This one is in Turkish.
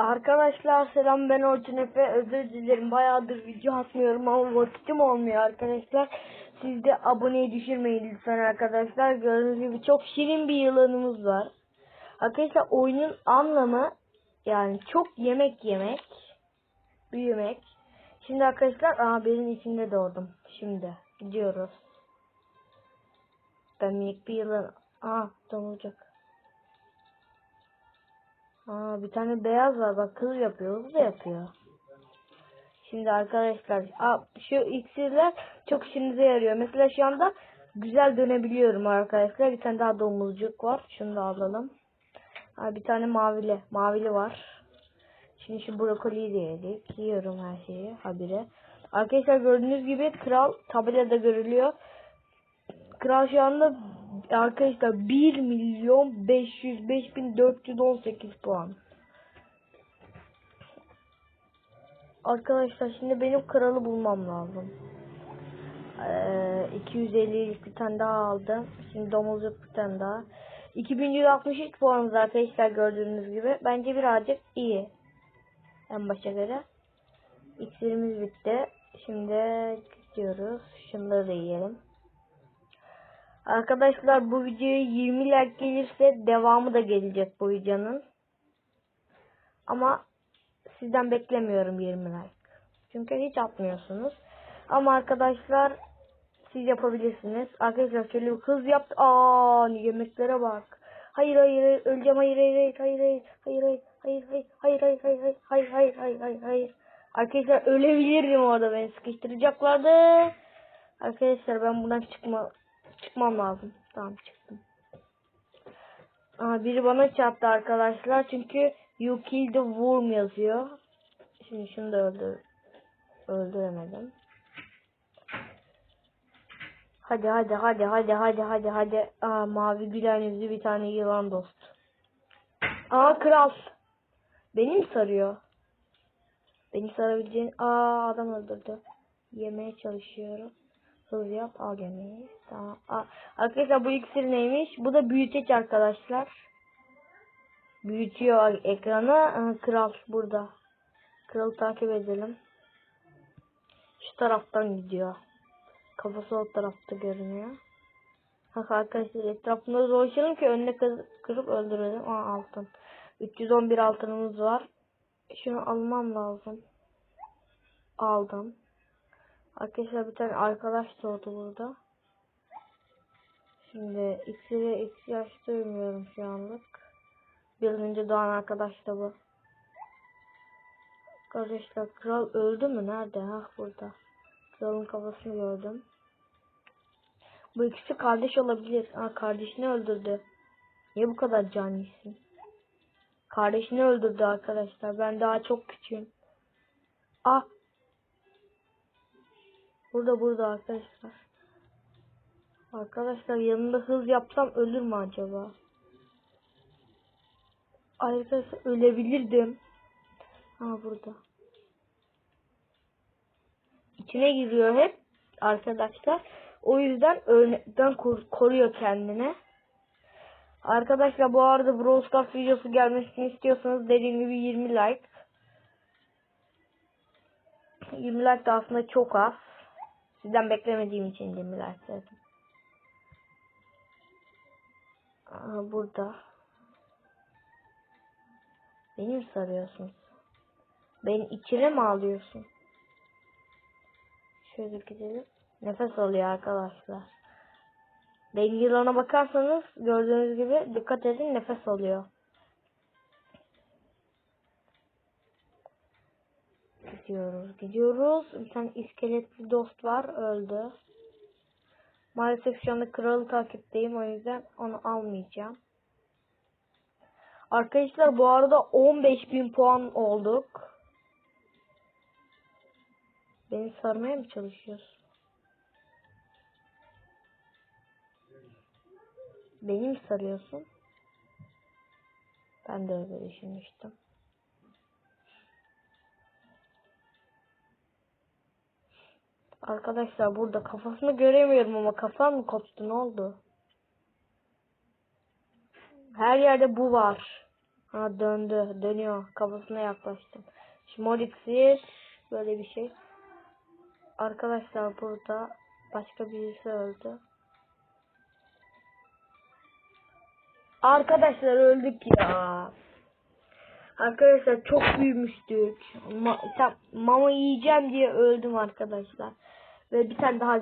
Arkadaşlar selam ben Orçun Efe özür dilerim bayağıdır video atmıyorum ama vakitim olmuyor arkadaşlar. Siz de aboneyi düşürmeyin lütfen arkadaşlar. Gördüğünüz gibi çok şirin bir yılanımız var. Arkadaşlar oyunun anlamı yani çok yemek yemek, büyümek. Şimdi arkadaşlar aa benim içinde doğdum. Şimdi gidiyoruz. Ben minik bir yılan. Aa domuzcak. Aa bir tane beyaz var bak kız yapıyor hızlı yapıyor. Şimdi arkadaşlar şu iksirler çok işinize yarıyor. Mesela şu anda güzel dönebiliyorum arkadaşlar. Bir tane daha domuzcuk var. Şunu da alalım. Aa, bir tane mavili. Mavili var. Şimdi şu brokoliyi de yedik. Yiyorum her şeyi habire. Arkadaşlar gördüğünüz gibi kral tabelada görülüyor. Kral şu anda arkadaşlar 1 milyon 505 bin 418 puan. Arkadaşlar şimdi benim kralı bulmam lazım. Ee, 250'lik bir tane daha aldım. Şimdi domuzluk bir tane daha. 2163 puanımız arkadaşlar gördüğünüz gibi. Bence birazcık iyi. En başa göre. İksirimiz bitti. Şimdi gidiyoruz. Şunları da yiyelim. Arkadaşlar bu videoya 20 like gelirse devamı da gelecek bu videonun. Ama sizden beklemiyorum 20 like. Çünkü hiç atmıyorsunuz. Ama arkadaşlar siz yapabilirsiniz. Arkadaşlar şöyle bir hız yaptı. Aa yemeklere bak. Hayır hayır öleceğim hayır hayır hayır hayır hayır hayır hayır hayır hayır hayır hayır hayır hayır hayır Arkadaşlar ölebilirdim orada beni sıkıştıracaklardı. Arkadaşlar ben buradan çıkma çıkmam lazım. Tamam çıktım. Aa, biri bana çarptı arkadaşlar çünkü you killed the worm yazıyor. Şimdi şunu da öldür öldüremedim. Hadi hadi hadi hadi hadi hadi hadi. Aa, mavi gülen yüzlü bir tane yılan dost. Aa kral. Beni mi sarıyor? Beni sarabileceğin... Aa adam öldürdü. Yemeye çalışıyorum. Hız yap al. Tamam. Aa, arkadaşlar bu iksir neymiş? Bu da büyüteç arkadaşlar. Büyütüyor ekranı. Kral burada. Kralı takip edelim. Şu taraftan gidiyor. Kafası o tarafta görünüyor. Bak arkadaşlar etrafında dolaşalım ki önüne kırıp öldürelim. Aa altın. 311 altınımız var. Şunu almam lazım. Aldım. Arkadaşlar bir tane arkadaş doğdu burada. Şimdi iksire ihtiyaç duymuyorum şu anlık. Bir önce doğan arkadaş da bu. Arkadaşlar kral öldü mü? Nerede? Ha burada. Kralın kafasını gördüm. Bu ikisi kardeş olabilir. Ha kardeşini öldürdü. Niye bu kadar canisin? Kardeşini öldürdü arkadaşlar. Ben daha çok küçüğüm. Ah. Burada burada arkadaşlar. Arkadaşlar yanında hız yapsam ölür mü acaba? Arkadaşlar ölebilirdim. Ha burada. İçine giriyor hep arkadaşlar. O yüzden örnekten kor- koruyor kendini. Arkadaşlar bu arada Brawl Stars videosu gelmesini istiyorsanız dediğim gibi 20 like. 20 like de aslında çok az. Sizden beklemediğim için 20 like dedim. Aa, burada. Beni mi sarıyorsun? Beni içine mi alıyorsun? Şöyle gidelim. Nefes alıyor arkadaşlar. Ben yılana bakarsanız gördüğünüz gibi dikkat edin nefes alıyor. Gidiyoruz gidiyoruz. Bir tane iskeletli dost var öldü. Maalesef şu anda kralı takipteyim o yüzden onu almayacağım. Arkadaşlar bu arada 15.000 puan olduk. Beni sarmaya mı çalışıyorsun? Beni mi sarıyorsun? Ben de öyle düşünmüştüm. Arkadaşlar burada kafasını göremiyorum ama kafam mı koptu ne oldu? Her yerde bu var. Ha döndü. Dönüyor. Kafasına yaklaştım. Şimdi. Böyle bir şey. Arkadaşlar burada başka birisi öldü. Arkadaşlar öldük ya. Arkadaşlar çok büyümüştük. Ma tam mama yiyeceğim diye öldüm arkadaşlar. Ve bir tane daha